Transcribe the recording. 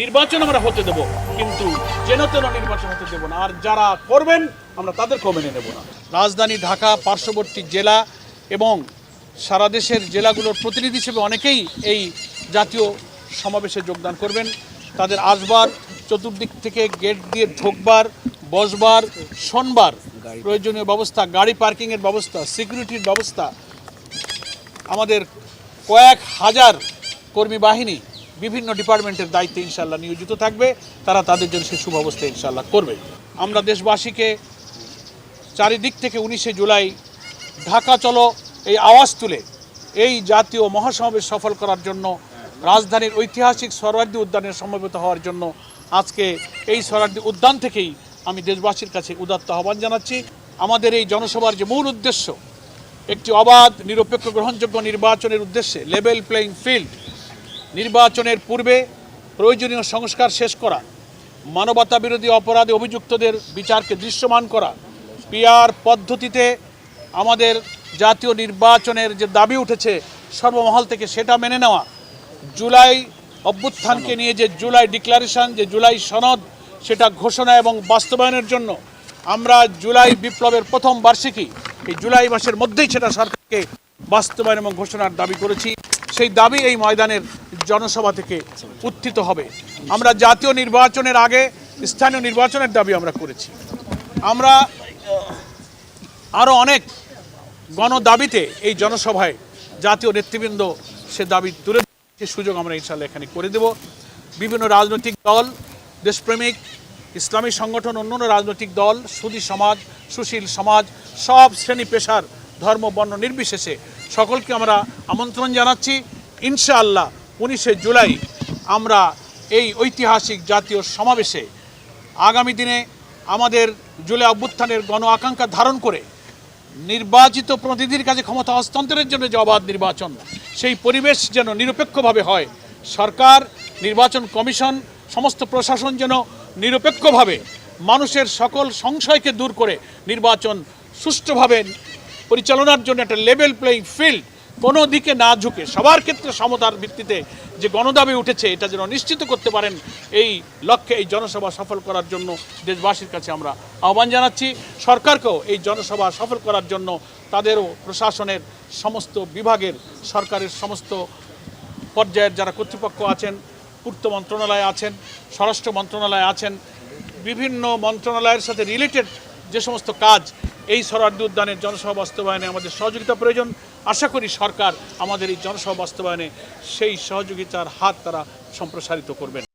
নির্বাচন আমরা হতে দেব, কিন্তু যেন তেন নির্বাচন হতে দেব না। আর যারা করবেন, আমরা তাদেরকেও মেনে নেব না। রাজধানী ঢাকা, পার্শ্ববর্তী জেলা এবং সারা দেশের জেলাগুলোর প্রতিনিধি হিসেবে অনেকেই এই জাতীয় সমাবেশে যোগদান করবেন। তাদের আসবার, চতুর্দিক থেকে গেট দিয়ে ঢোকবার, বসবার, শোনবার প্রয়োজনীয় ব্যবস্থা, গাড়ি পার্কিংয়ের ব্যবস্থা, সিকিউরিটির ব্যবস্থা। আমাদের কয়েক হাজার কর্মী বাহিনী বিভিন্ন ডিপার্টমেন্টের দায়িত্বে ইনশাল্লাহ নিয়োজিত থাকবে। তারা তাদের জন্য সে সুব্যবস্থা ইনশাল্লাহ করবে। আমরা দেশবাসীকে চারিদিক থেকে উনিশে জুলাই ঢাকা চলো, এই আওয়াজ তুলে এই জাতীয় মহাসমাবেশ সফল করার জন্য, রাজধানীর ঐতিহাসিক সরার্দি উদ্যানের সমবেত হওয়ার জন্য আজকে এই সরার্দি উদ্যান থেকেই আমি দেশবাসীর কাছে উদাত্ত আহ্বান জানাচ্ছি। আমাদের এই জনসভার যে মূল উদ্দেশ্য, একটি অবাধ, নিরপেক্ষ, গ্রহণযোগ্য নির্বাচনের উদ্দেশ্যে লেভেল প্লেইং ফিল্ড নির্বাচনের পূর্বে প্রয়োজনীয় সংস্কার শেষ করা মানবতা বিরোধী অপরাধে অভিযুক্তদের বিচারকে দৃশ্যমান করা, পিআর পদ্ধতিতে আমাদের জাতীয় নির্বাচনের যে দাবি উঠেছে সর্বমহল থেকে সেটা মেনে নেওয়া, জুলাই অভ্যুত্থানকে নিয়ে যে জুলাই ডিক্লারেশন, যে জুলাই সনদ, সেটা ঘোষণা এবং বাস্তবায়নের জন্য আমরা জুলাই বিপ্লবের প্রথম বার্ষিকী, এই জুলাই মাসের মধ্যেই সেটা সরকারকে বাস্তবায়ন এবং ঘোষণার দাবি করেছি। সেই দাবি এই ময়দানের জনসভা থেকে উত্থিত হবে। আমরা জাতীয় নির্বাচনের আগে স্থানীয় নির্বাচনের দাবি আমরা করেছি। আমরা আরও অনেক গণদাবিতে এই জনসভায় জাতীয় নেতৃবৃন্দ সে দাবি তুলে সে সুযোগ আমরা ইনশাল্লাহ এখানে করে দেব। বিভিন্ন রাজনৈতিক দল, দেশপ্রেমিক, ইসলামী সংগঠন, অন্যান্য রাজনৈতিক দল সুদী সমাজ, সুশীল সমাজ, সব শ্রেণি পেশার ধর্ম, বর্ণ নির্বিশেষে সকলকে আমরা আমন্ত্রণ জানাচ্ছি। ইনশাআল্লাহ উনিশে জুলাই আমরা এই ঐতিহাসিক জাতীয় সমাবেশে আগামী দিনে আমাদের জুলাই অভ্যুত্থানের গণ আকাঙ্ক্ষা ধারণ করে নির্বাচিত প্রতিনিধির কাছে ক্ষমতা হস্তান্তরের জন্য যে অবাধ নির্বাচন, সেই পরিবেশ যেন নিরপেক্ষভাবে হয়, সরকার, নির্বাচন কমিশন, সমস্ত প্রশাসন যেন নিরপেক্ষভাবে মানুষের সকল সংশয়কে দূর করে নির্বাচন সুষ্ঠুভাবে পরিচালনার জন্য একটা লেভেল প্লেইং ফিল্ড কোনো দিকে না ঝুঁকে, সবার ক্ষেত্রে সমতার ভিত্তিতে যে গণদাবি উঠেছে, এটা যেন নিশ্চিত করতে পারেন এই লক্ষ্যে এই জনসভা সফল করার জন্য দেশবাসীর কাছে আমরা আহ্বান জানাচ্ছি। সরকারকেও এই জনসভা সফল করার জন্য তাদেরও প্রশাসনের সমস্ত বিভাগের সরকারের সমস্ত পর্যায়ের যারা কর্তৃপক্ষ আছেন, পূর্ত মন্ত্রণালয়ে আছেন, স্বরাষ্ট্র মন্ত্রণালয়ে আছেন, বিভিন্ন মন্ত্রণালয়ের সাথে রিলেটেড যে সমস্ত কাজ এই সরার্দি উদ্যানের জনসভা বাস্তবায়নে আমাদের সহযোগিতা প্রয়োজন, আশা করি সরকার আমাদের এই জনসভা বাস্তবায়নে সেই সহযোগিতার হাত তারা সম্প্রসারিত করবেন।